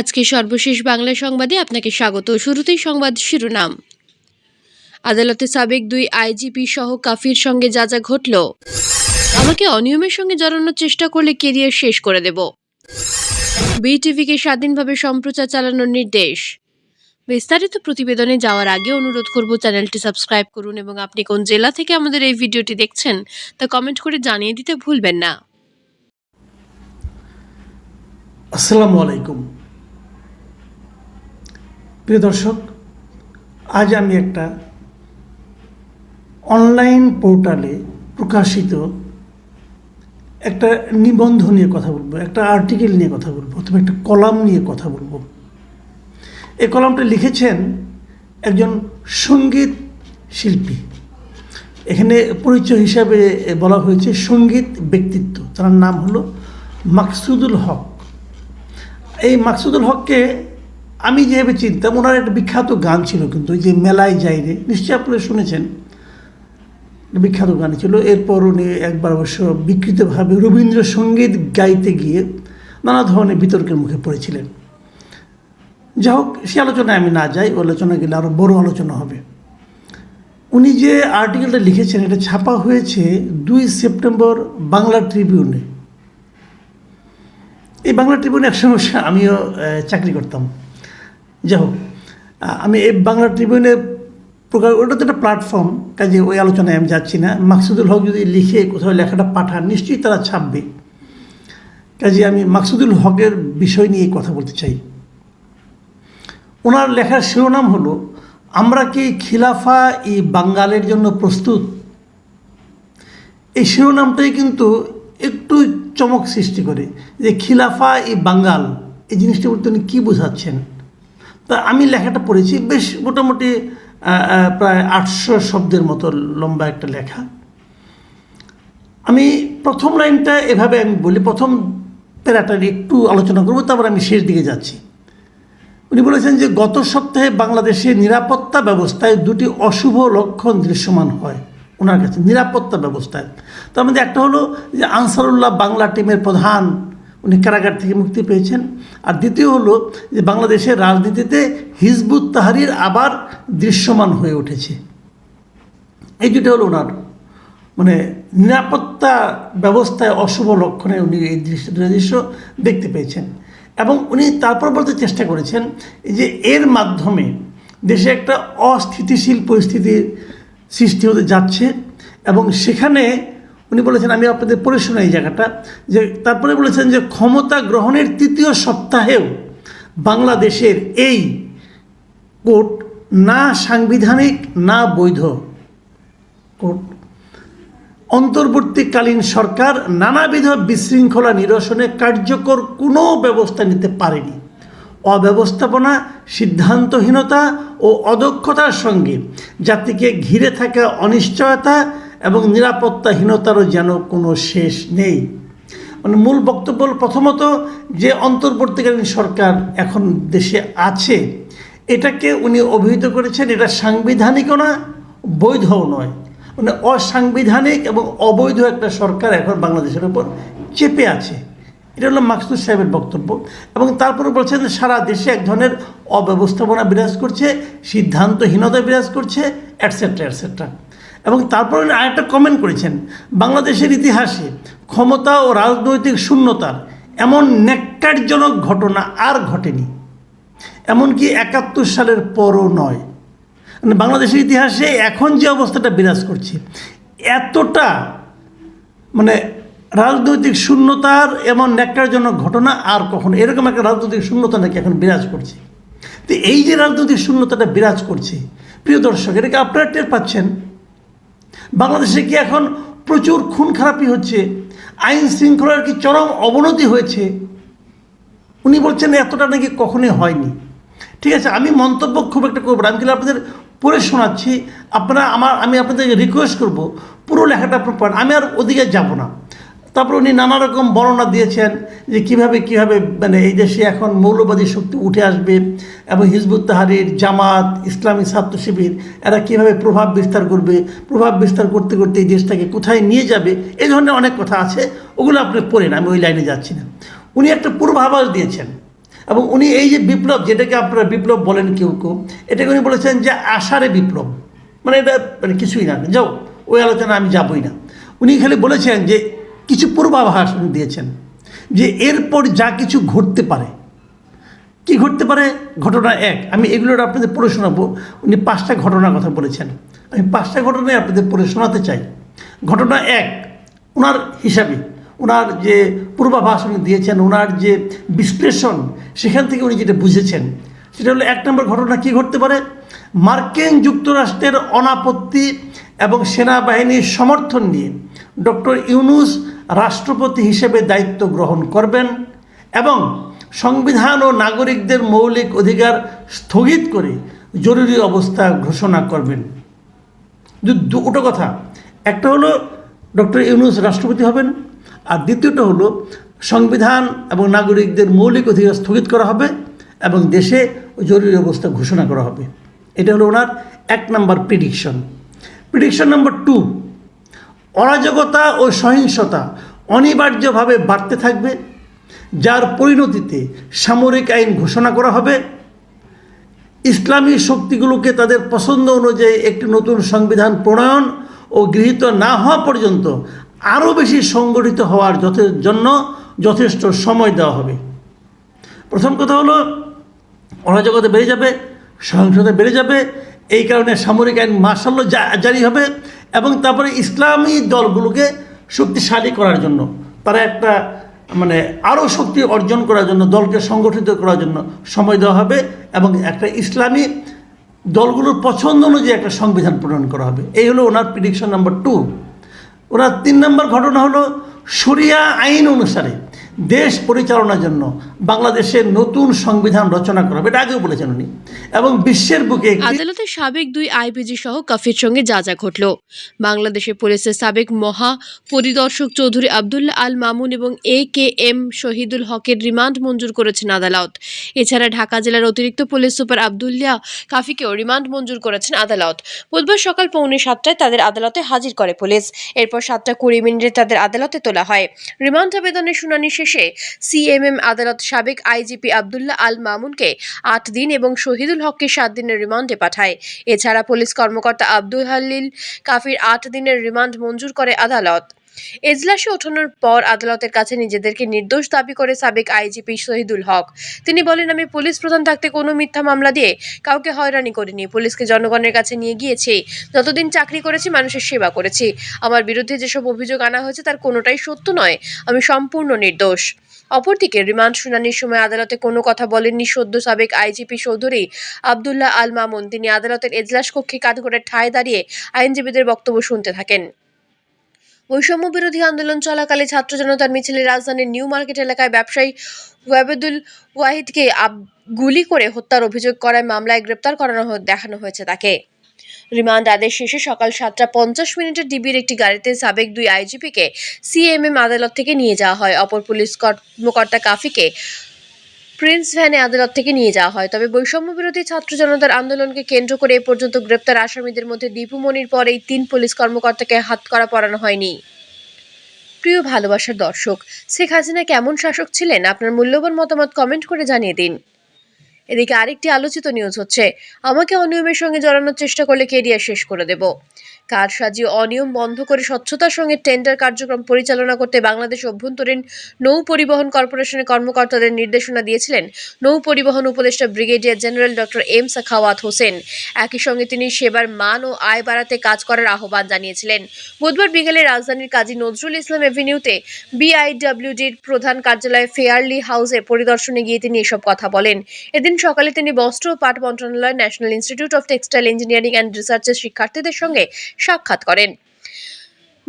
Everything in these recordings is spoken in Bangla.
আজকে সর্বশেষ বাংলা সংবাদে আপনাকে স্বাগত। শুরুতেই সংবাদ শিরোনাম। আদালতে সাবেক দুই আইজিপি সহ কাফির সঙ্গে যা যা ঘটল, আমাকে অনিয়মের সঙ্গে জড়ানোর চেষ্টা করলে কেরিয়ার শেষ করে দেব। বিটিভিকে স্বাধীনভাবে সম্প্রচার চালানোর নির্দেশ। বিস্তারিত প্রতিবেদনে যাওয়ার আগে অনুরোধ করব চ্যানেলটি সাবস্ক্রাইব করুন এবং আপনি কোন জেলা থেকে আমাদের এই ভিডিওটি দেখছেন তা কমেন্ট করে জানিয়ে দিতে ভুলবেন না। আসসালামু আলাইকুম। প্রিয় দর্শক, আজ আমি একটা অনলাইন পোর্টালে প্রকাশিত একটা নিবন্ধ নিয়ে কথা বলব, একটা আর্টিকেল নিয়ে কথা বলব, অথবা একটা কলাম নিয়ে কথা বলব। এই কলামটা লিখেছেন একজন সংগীত শিল্পী। এখানে পরিচয় হিসাবে বলা হয়েছে সংগীত ব্যক্তিত্ব। তার নাম হলো মাকসুদুল হক। এই মাকসুদুল হককে আমি যেভাবে চিনতাম ওনার একটা বিখ্যাত গান ছিল কিন্তু ওই যে মেলায় যাই রে, নিশ্চয়ই আপনারা শুনেছেন। বিখ্যাত গান ছিল। এরপর উনি একবার অবশ্য বিকৃতভাবে রবীন্দ্রসঙ্গীত গাইতে গিয়ে নানা ধরনের বিতর্কের মুখে পড়েছিলেন। যাই হোক, সে আলোচনায় আমি না যাই আলোচনা গেলে আরও বড় আলোচনা হবে। উনি যে আর্টিকেলটা লিখেছেন, এটা ছাপা হয়েছে দুই সেপ্টেম্বর বাংলা ট্রিবিউনে। এই বাংলা ট্রিবিউনে একসময় আমিও চাকরি করতাম। যাই হোক আমি এই বাংলা ট্রিবিউনে প্রকার ওটা তো একটা প্ল্যাটফর্ম কাজে ওই আলোচনায় আমি যাচ্ছি না। মাকসুদুল হক যদি লিখে কোথাও লেখাটা পাঠান, নিশ্চয়ই তারা ছাপবে। কাজে আমি মাকসুদুল হকের বিষয় নিয়ে কথা বলতে চাই। ওনার লেখার শিরোনাম হলো, আমরা কি খিলাফা ই বাঙ্গালের জন্য প্রস্তুত? এই শিরোনামটাই কিন্তু একটু চমক সৃষ্টি করে, যে খিলাফা ই বাঙ্গাল, এই জিনিসটা বলতে উনি কী বোঝাচ্ছেন? তা আমি লেখাটা পড়েছি, বেশ মোটামুটি প্রায় আটশো শব্দের মতো লম্বা একটা লেখা। আমি প্রথম লাইনটা এভাবে আমি বলি, প্রথম প্যারাটা একটু আলোচনা করব, তারপর আমি শেষ দিকে যাচ্ছি। উনি বলেছেন যে, গত সপ্তাহে বাংলাদেশের নিরাপত্তা ব্যবস্থায় দুটি অশুভ লক্ষণ দৃশ্যমান হয় ওনার কাছে, নিরাপত্তা ব্যবস্থায়। তার মধ্যে একটা হলো যে, আনসারুল্লাহ বাংলা টিমের প্রধান উনি কারাগার থেকে মুক্তি পেয়েছেন। আর দ্বিতীয় হলো যে বাংলাদেশের রাজনীতিতে হিজবুত তাহারির আবার দৃশ্যমান হয়ে উঠেছে। এই দুটো হলো ওনার। মানে নিরাপত্তা ব্যবস্থায় অশুভ লক্ষণে উনি এই দৃশ্য দৃশ্য দেখতে পেয়েছেন। এবং উনি তারপর বলতে চেষ্টা করেছেন যে এর মাধ্যমে দেশে একটা অস্থিতিশীল পরিস্থিতির সৃষ্টি হতে যাচ্ছে এবং সেখানে উনি বলেছেন, আমি আপনাদের পড়ে শোনাই এই জায়গাটা, যে তারপরে বলেছেন যে ক্ষমতা গ্রহণের তৃতীয় সপ্তাহেও বাংলাদেশের এই কোর্ট না সাংবিধানিক, না বৈধ কোর্ট। অন্তর্বর্তীকালীন সরকার নানাবিধ বিশৃঙ্খলা নিরসনে কার্যকর কোনো ব্যবস্থা নিতে পারেনি। অব্যবস্থাপনা, সিদ্ধান্তহীনতা ও অদক্ষতার সঙ্গে জাতিকে ঘিরে থাকা অনিশ্চয়তা এবং নিরাপত্তাহীনতারও যেন কোনো শেষ নেই। মানে মূল বক্তব্য হলো প্রথমত যে অন্তর্বর্তীকালীন সরকার এখন দেশে আছে, এটাকে উনি অভিহিত করেছেন, এটা সাংবিধানিকও না, বৈধও নয়। মানে অসাংবিধানিক এবং অবৈধ একটা সরকার এখন বাংলাদেশের উপর চেপে আছে। এটা হলো মাকসুদ সাহেবের বক্তব্য। এবং তারপরে বলছেন সারা দেশে এক ধরনের অব্যবস্থাপনা বিরাজ করছে, সিদ্ধান্তহীনতা বিরাজ করছে অ্যাটসেট্রা অ্যাটসেট্রা এবং তারপরে আরেকটা কমেন্ট করেছেন, বাংলাদেশের ইতিহাসে ক্ষমতা ও রাজনৈতিক শূন্যতার এমন ন্যাক্কারজনক ঘটনা আর ঘটেনি। এমনকি একাত্তর সালের পরও নয়। মানে বাংলাদেশের ইতিহাসে এখন যে অবস্থাটা বিরাজ করছে, এতটা মানে রাজনৈতিক শূন্যতার এমন ন্যাক্কারজনক ঘটনা আর কখনো, এরকম একটা রাজনৈতিক শূন্যতা নাকি এখন বিরাজ করছে। তো এই যে রাজনৈতিক শূন্যতাটা বিরাজ করছে, প্রিয় দর্শক, এটাকে আপনারা টের পাচ্ছেন বাংলাদেশে কি এখন প্রচুর খুন খারাপি হচ্ছে? আইন শৃঙ্খলার কি চরম অবনতি হয়েছে? উনি বলছেন, এতটা নাকি কখনোই হয়নি। ঠিক আছে, আমি মন্তব্য খুব একটা করব আমি কিন্তু আপনাদের পড়ে শোনাচ্ছি। আপনারা আমার, আমি আপনাদেরকে রিকোয়েস্ট করব, পুরো লেখাটা আপনার আমি আর ওদিকে যাব না। তারপর উনি নানা রকম বর্ণনা দিয়েছেন যে কীভাবে কীভাবে মানে এই দেশে এখন মৌলবাদী শক্তি উঠে আসবে এবং হিজবুত তাহারির জামাত, ইসলামী ছাত্র শিবির, এরা কীভাবে প্রভাব বিস্তার করবে, প্রভাব বিস্তার করতে করতে এই দেশটাকে কোথায় নিয়ে যাবে, এই ধরনের অনেক কথা আছে, ওগুলো আপনি পড়েন আমি ওই লাইনে যাচ্ছি না। উনি একটা পূর্বাভাস দিয়েছেন এবং উনি এই যে বিপ্লব, যেটাকে আপনারা বিপ্লব বলেন কেউ কেউ, এটাকে উনি বলেছেন যে আষাঢ়ে বিপ্লব। মানে এটা মানে কিছুই না, যাও, ওই আলোচনা আমি যাবই না। উনি খালি বলেছেন যে কিছু পূর্বাভাস দিয়েছেন যে এরপর যা কিছু ঘটতে পারে। কি ঘটতে পারে? ঘটনা এক। আমি এগুলোর আপনাদের পড়ে শোনাবো। উনি পাঁচটা ঘটনার কথা বলেছেন। আমি পাঁচটা ঘটনায় আপনাদের পড়ে শোনাতে চাই। ঘটনা এক ওনার হিসাবে। ওনার যে পূর্বাভাস উনি দিয়েছেন ওনার যে বিশ্লেষণ, সেখান থেকে উনি যেটা বুঝেছেন, সেটা হলো এক নম্বর ঘটনা কি ঘটতে পারে? মার্কিন যুক্তরাষ্ট্রের অনাপত্তি এবং সেনাবাহিনীর সমর্থন নিয়ে ডক্টর ইউনুস রাষ্ট্রপতি হিসেবে দায়িত্ব গ্রহণ করবেন এবং সংবিধান ও নাগরিকদের মৌলিক অধিকার স্থগিত করে জরুরি অবস্থা ঘোষণা করবেন। দুটো কথা। একটা হলো ডক্টর ইউনুস রাষ্ট্রপতি হবেন আর দ্বিতীয়টা হলো সংবিধান এবং নাগরিকদের মৌলিক অধিকার স্থগিত করা হবে এবং দেশে জরুরি অবস্থা ঘোষণা করা হবে। এটা হলো ওনার এক number prediction prediction number two অরাজকতা ও সহিংসতা অনিবার্যভাবে বাড়তে থাকবে, যার পরিণতিতে সামরিক আইন ঘোষণা করা হবে। ইসলামী শক্তিগুলোকে তাদের পছন্দ অনুযায়ী একটি নতুন সংবিধান প্রণয়ন ও গৃহীত না হওয়া পর্যন্ত আরও বেশি সংগঠিত হওয়ার জন্য যথেষ্ট সময় দেওয়া হবে। প্রথম কথা হলো, অরাজকতা বেড়ে যাবে, সহিংসতা বেড়ে যাবে, এই কারণে সামরিক আইন মার্শাল্য জারি হবে। এবং তারপরে ইসলামী দলগুলোকে শক্তিশালী করার জন্য, তারা একটা মানে আরও শক্তি অর্জন করার জন্য, দলকে সংগঠিত করার জন্য সময় দেওয়া হবে এবং একটা ইসলামী দলগুলোর পছন্দ অনুযায়ী একটা সংবিধান প্রণয়ন করা হবে। এই হলো ওনার প্রিডিকশন নাম্বার টু ওনার তিন নম্বর ঘটনা হলো, শরিয়া আইন অনুসারে দেশ পরিচালনার জন্য বাংলাদেশের নতুন সংবিধান রচনা করা এটা আগেও বলেছেন উনি। এবং বিশ্বের বুকে আদালতে সাবেক দুই আইপিজি সহ কাফির সঙ্গে যা যা ঘটল। বাংলাদেশের পুলিশের সাবেক মহা পরিদর্শক চৌধুরী আবদুল্লাহ আল মামুন এবং এ কে এম শহীদুল হকের রিমান্ড মঞ্জুর করেছেন আদালত। এছাড়া ঢাকা জেলার অতিরিক্ত পুলিশ সুপার আবদুল্লাহ কাফিকেও রিমান্ড মঞ্জুর করেছেন আদালত। বুধবার সকাল পৌনে সাতটায় তাদের আদালতে হাজির করে পুলিশ। এরপর সাতটা কুড়ি মিনিটে তাদের আদালতে তোলা হয়। রিমান্ড আবেদনের শুনানি শেষে সিএমএম আদালত সাবেক আইজিপি আবদুল্লাহ আল মামুনকে আট দিন এবং শহীদুল হককে সাত দিনের রিমান্ডে পাঠায়। এছাড়া পুলিশ কর্মকর্তা আব্দুল হালিল কাফির আট দিনের রিমান্ড মঞ্জুর করে আদালত। এজলাসে ওঠানোর পর আদালতের কাছে নিজেদেরকে নির্দোষ দাবি করে সাবেক আইজিপি শহীদুল হক। তিনি বলেন, আমি পুলিশ প্রধান থাকতে কোনো মিথ্যা মামলা দিয়ে কাউকে হয়রানি করিনি। পুলিশকে জনগণের কাছে নিয়ে গিয়েছি। যতদিন চাকরি করেছি, মানুষের সেবা করেছি। আমার বিরুদ্ধে যেসব অভিযোগ আনা হয়েছে, তার কোনোটাই সত্য নয়। আমি সম্পূর্ণ নির্দোষ। অপরদিকে, রিমান্ড শুনানির সময় আদালতে কোনো কথা বলেননি সদ্য সাবেক আইজিপি চৌধুরী আবদুল্লাহ আল মামুন। তিনি আদালতের এজলাস কক্ষে কাঠগড়ের ঠায় দাঁড়িয়ে আইনজীবীদের বক্তব্য শুনতে থাকেন। বৈষম্য বিরোধী আন্দোলন চলাকালে ছাত্র জনতার মিছিলে রাজধানীর নিউ মার্কেট এলাকায় ব্যবসায়ী ওয়াবেদুল ওয়াহিদকে গুলি করে হত্যার অভিযোগ করায় মামলায় গ্রেপ্তার করানো দেখানো হয়েছে তাকে। রিমান্ড আদেশ শেষে সকাল সাতটা পঞ্চাশ মিনিটে ডিবির একটি গাড়িতে সাবেক দুই আইজিপিকে সিএমএম আদালত থেকে নিয়ে যাওয়া হয়। অপর পুলিশ কর্মকর্তা কাফিকে প্রিন্স ভ্যানে আদালত থেকে নিয়ে যাওয়া হয়। তবে বৈষম্য বিরোধী ছাত্র জনতার আন্দোলনকে কেন্দ্র করে এ পর্যন্ত গ্রেপ্তার আসামিদের মধ্যে দীপু মনির পর এই তিন পুলিশ কর্মকর্তাকে হাত করা পড়ানো হয়নি। প্রিয় ভালোবাসার দর্শক, শেখ হাসিনা কেমন শাসক ছিলেন? আপনার মূল্যবান মতামত কমেন্ট করে জানিয়ে দিন। এদিকে আরেকটি আলোচিত নিউজ হচ্ছে, আমাকে অনিয়মের সঙ্গে জড়ানোর চেষ্টা করলে কেরিয়ার শেষ করে দেব। কার সাজিয়ে অনিয়ম বন্ধ করে স্বচ্ছতার সঙ্গে টেন্ডার কার্যক্রম পরিচালনা করতে বাংলাদেশ অভ্যন্তরীণ নৌ পরিবহন কর্পোরেশনের কর্মকর্তাদের নির্দেশনা দিয়েছিলেন নৌ পরিবহন উপদেষ্টা brigadier general doctor M Sakhawat Hossain. একই সঙ্গে তিনি সেবার মান ও আয় বাড়াতে কাজ করার আহ্বান জানিয়েছিলেন। বুধবার বিকেলে রাজধানীর কাজী নজরুল ইসলাম এভিনিউতে বিআইডব্লিউডির প্রধান কার্যালয়ে ফেয়ারলি হাউসে পরিদর্শনে গিয়ে তিনি এসব কথা বলেন। এদিন সকালে তিনি বস্ত্র ও পাট মন্ত্রণালয়, national institute of textile engineering and রিসার্চের শিক্ষার্থীদের সঙ্গে সাক্ষাৎ করেন।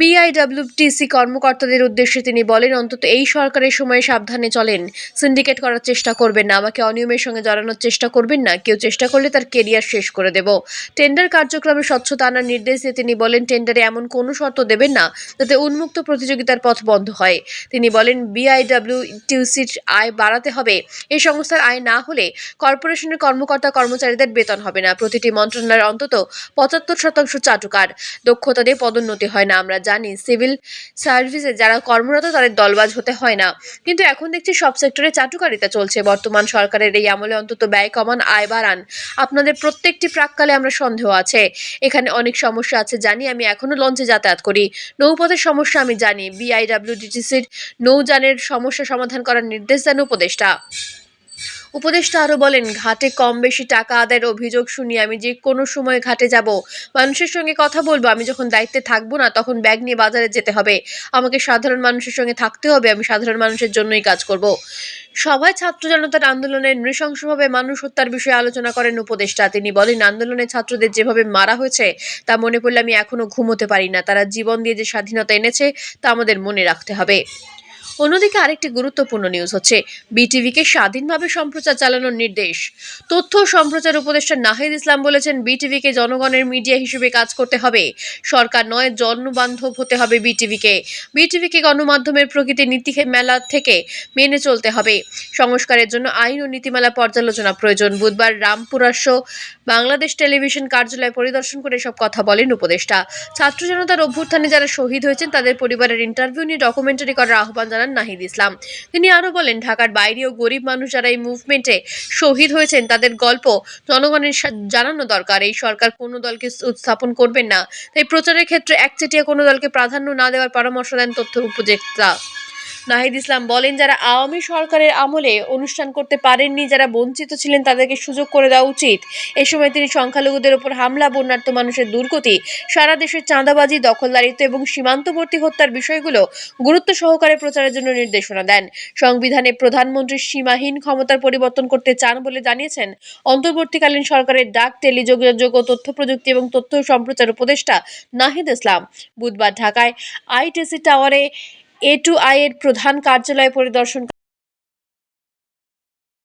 বিআইডব্লিউটিসি কর্মকর্তাদের উদ্দেশ্যে তিনি বলেন, অন্তত এই সরকারের সময়ে সাবধানে চলেন। সিন্ডিকেট করার চেষ্টা করবেন না। আমাকে অনিয়মের সঙ্গে জড়ানোর চেষ্টা করবেন না। কেউ চেষ্টা করলে তার কেরিয়ার শেষ করে দেব। টেন্ডার কার্যক্রমে স্বচ্ছতা আনার নির্দেশ দিয়ে তিনি বলেন টেন্ডারে এমন কোনো শর্ত দেবেন না যাতে উন্মুক্ত প্রতিযোগিতার পথ বন্ধ হয়। তিনি বলেন বিআইডব্লিউটিউসির আয় বাড়াতে হবে। এই সংস্থার আয় না হলে কর্পোরেশনের কর্মকর্তা কর্মচারীদের বেতন হবে না। প্রতিটি মন্ত্রণালয়ের অন্তত পঁচাত্তর শতাংশ চাটুকার। দক্ষতা দিয়ে পদোন্নতি হয় না। আমরা জানি সিভিল সার্ভিসে যারা কর্মরত তাদের দলবাজ হতে হয় না। কিন্তু এখন দেখছি সব সেক্টরে চাটুকারিতা চলছে। বর্তমান সরকারের এই আমলে অন্তত ব্যয় কমান, আয় বাড়ান। আপনাদের প্রত্যেকটি প্রাককালে আমরা সন্দেহ আছে। এখানে অনেক সমস্যা আছে, জানি। আমি এখনও লঞ্চে যাতায়াত করি। নৌপথের সমস্যা আমি জানি। বিআইডব্লিউডিটিসির নৌযানের সমস্যা সমাধান করার নির্দেশ দেন উপদেষ্টা। উপদেষ্টা আরও বলেন, ঘাটে কম বেশি টাকা আদায়ের অভিযোগ শুনি, আমি যে কোনো সময় ঘাটে যাব। মানুষের সঙ্গে কথা বলব, আমি যখন দায়িত্বে থাকব না, তখন ব্যাগ নিয়ে বাজারে যেতে হবে। আমাকে সাধারণ মানুষের সঙ্গে থাকতে হবে, আমি সাধারণ মানুষের জন্যই কাজ করব। সভায় ছাত্র জনতার আন্দোলনে নৃশংসভাবে মানুষ হত্যার বিষয়ে আলোচনা করেন উপদেষ্টা। তিনি বলেন, আন্দোলনে ছাত্রদের যেভাবে মারা হয়েছে, তা মনে পড়লে আমি এখনও ঘুমোতে পারি না। তারা জীবন দিয়ে যে স্বাধীনতা এনেছে, তা আমাদের মনে রাখতে হবে। অন্যদিকে আরেকটি গুরুত্বপূর্ণ নিউজ হচ্ছে বিটিভিকে স্বাধীনভাবে সম্প্রচার চালানোর নির্দেশ। তথ্য সম্প্রচার উপদেষ্টা নাহিদ ইসলাম বলেছেন বিটিভিকে জনগণের মিডিয়া হিসেবে কাজ করতে হবে। সরকার নয়, জনবান্ধব হতে হবে বিটিভিকে বিটিভিকে গণমাধ্যমের প্রকৃতি নীতি মেলা থেকে মেনে চলতে হবে। সংস্কারের জন্য আইন ও নীতিমালা পর্যালোচনা প্রয়োজন। বুধবার রামপুরাস্য বাংলাদেশ টেলিভিশন কার্যালয় পরিদর্শন করে সব কথা বলেন উপদেষ্টা। ছাত্র জনতার অভ্যুত্থানে যারা শহীদ হয়েছেন, তাদের পরিবারের ইন্টারভিউ নিয়ে ডকুমেন্টারি করার আহ্বান জানান নাহিদ ইসলাম। তিনি আরও বলেন, ঢাকার বাইরেও গরিব মানুষ যারা এই মুভমেন্টে শহীদ হয়েছেন, তাদের গল্প জনগণের জানানো দরকার। এই সরকার কোনো দলকে উত্থাপন করবেন না। তাই প্রচারের ক্ষেত্রে একচেটিয়া কোনো দলকে প্রাধান্য না দেওয়ার পরামর্শ দেন তথ্য উপদেষ্টা। নাহিদ ইসলাম বলেন, যারা আওয়ামী সরকারের আমলে অনুষ্ঠান করতে পারেননি, যারা বঞ্চিত ছিলেন, তাদেরকে সুযোগ করে দেওয়া উচিত। এ সময় তিনি সংখ্যালঘুদের ওপর হামলা, বন্যার্থ মানুষের দুর্গতি, সারা দেশের চাঁদাবাজি, দখলদারিত্ব এবং সীমান্তবর্তী হত্যার বিষয়গুলো গুরুত্ব সহকারে প্রচারের জন্য নির্দেশনা দেন। সংবিধানে প্রধানমন্ত্রী সীমাহীন ক্ষমতার পরিবর্তন করতে চান বলে জানিয়েছেন, অন্তর্বর্তীকালীন সরকারের ডাক, টেলিযোগাযোগ ও তথ্য প্রযুক্তি এবং তথ্য সম্প্রচার উপদেষ্টা নাহিদ ইসলাম। বুধবার ঢাকায় আইটিসি টাওয়ারে এ টু আই এর প্রধান কার্যালয় পরিদর্শন